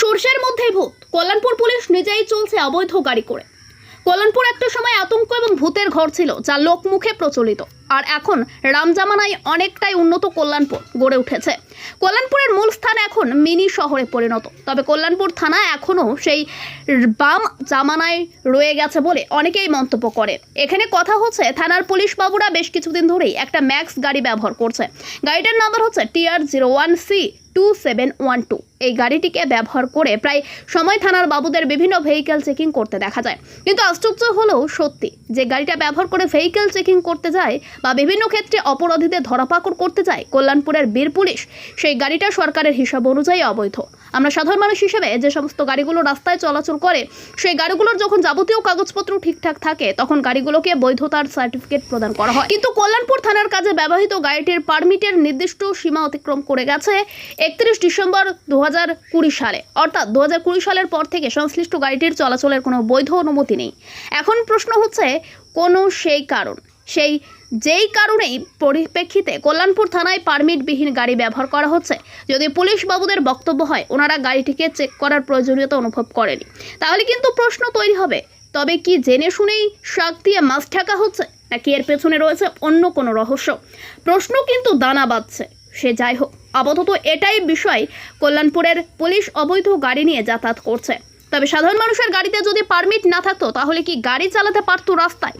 সর্ষের মধ্যে ভূত। কল্যাণপুর পুলিশ নিজেই চলছে অবৈধ গাড়ি করে। কল্যাণপুর একটা সময় আতঙ্ক এবং ভূতের ঘর ছিল, যা লোকমুখে প্রচলিত। আর এখন রামজামানায় অনেকটাই উন্নত কল্যাণপুর গড়ে উঠেছে। কল্যাণপুরের মূল স্থান এখন মিনি শহরে পরিণত। তবে কল্যাণপুর থানা এখনও সেই বাম জামানায় রয়ে গেছে বলে অনেকেই মন্তব্য করে এখানে কথা হচ্ছে, থানার পুলিশ বাবুরা বেশ কিছুদিন ধরেই একটা ম্যাক্স গাড়ি ব্যবহার করছে। গাড়িটার নাম্বার হচ্ছে TR zero one C two seven one two. এই গাড়িটিকে ব্যবহার করে প্রায় সময় থানার বাবুদের বিভিন্ন ভেহিকেল চেকিং করতে দেখা যায়। কিন্তু আশ্চর্য হলেও সত্যি, যে গাড়িটা ব্যবহার করে ভেহিকেল চেকিং করতে যায় বা বিভিন্ন ক্ষেত্রে অপরাধীদের ধরাপাকড় করতে যায় কল্যাণপুরের বীর পুলিশ সেই গাড়িটা সরকারের হিসাব অনুযায়ী অবৈধ। আমরা সাধারণ মানুষ হিসেবে যে সমস্ত গাড়িগুলো রাস্তায় চলাচল করে, সেই গাড়িগুলোর যখন যাবতীয় কাগজপত্র ঠিকঠাক থাকে, তখন গাড়িগুলোকে বৈধতার সার্টিফিকেট প্রদান করা হয়। কিন্তু কল্যাণপুর থানার কাজে ব্যবহৃত গাড়িটির পারমিটের নির্দিষ্ট সীমা অতিক্রম করে গেছে একত্রিশ ডিসেম্বর দু হাজার কুড়ি সালে। অর্থাৎ দু হাজার কুড়ি সালের পর থেকে সংশ্লিষ্ট গাড়িটির চলাচলের কোনো বৈধ অনুমতি নেই। এখন প্রশ্ন হচ্ছে, কোনো সেই কারণ? সেই যেই কারণেই পরিপ্রেক্ষিতে কল্যাণপুর থানায় পারমিটবিহীন গাড়ি ব্যবহার করা হচ্ছে। যদি পুলিশ বাবুদের বক্তব্য হয়, ওনারা গাড়িটিকে চেক করার প্রয়োজনীয়তা অনুভব করেনি। তাহলে কিন্তু প্রশ্ন তৈরি হবে, তবে কি জেনে শুনেই শাক দিয়ে মাছ ঠেকা হচ্ছে, নাকি এর পেছনে রয়েছে অন্য কোনো রহস্য? প্রশ্ন কিন্তু দানা বাঁধছে, সে যাই হোক, আপাতত এটাই বিষয় কল্যাণপুরের পুলিশ অবৈধ গাড়ি নিয়ে যাতায়াত করছে। তবে সাধারণ মানুষের গাড়িতে যদি পারমিট না থাকতো, তাহলে কি গাড়ি চালাতে পারতো রাস্তায়?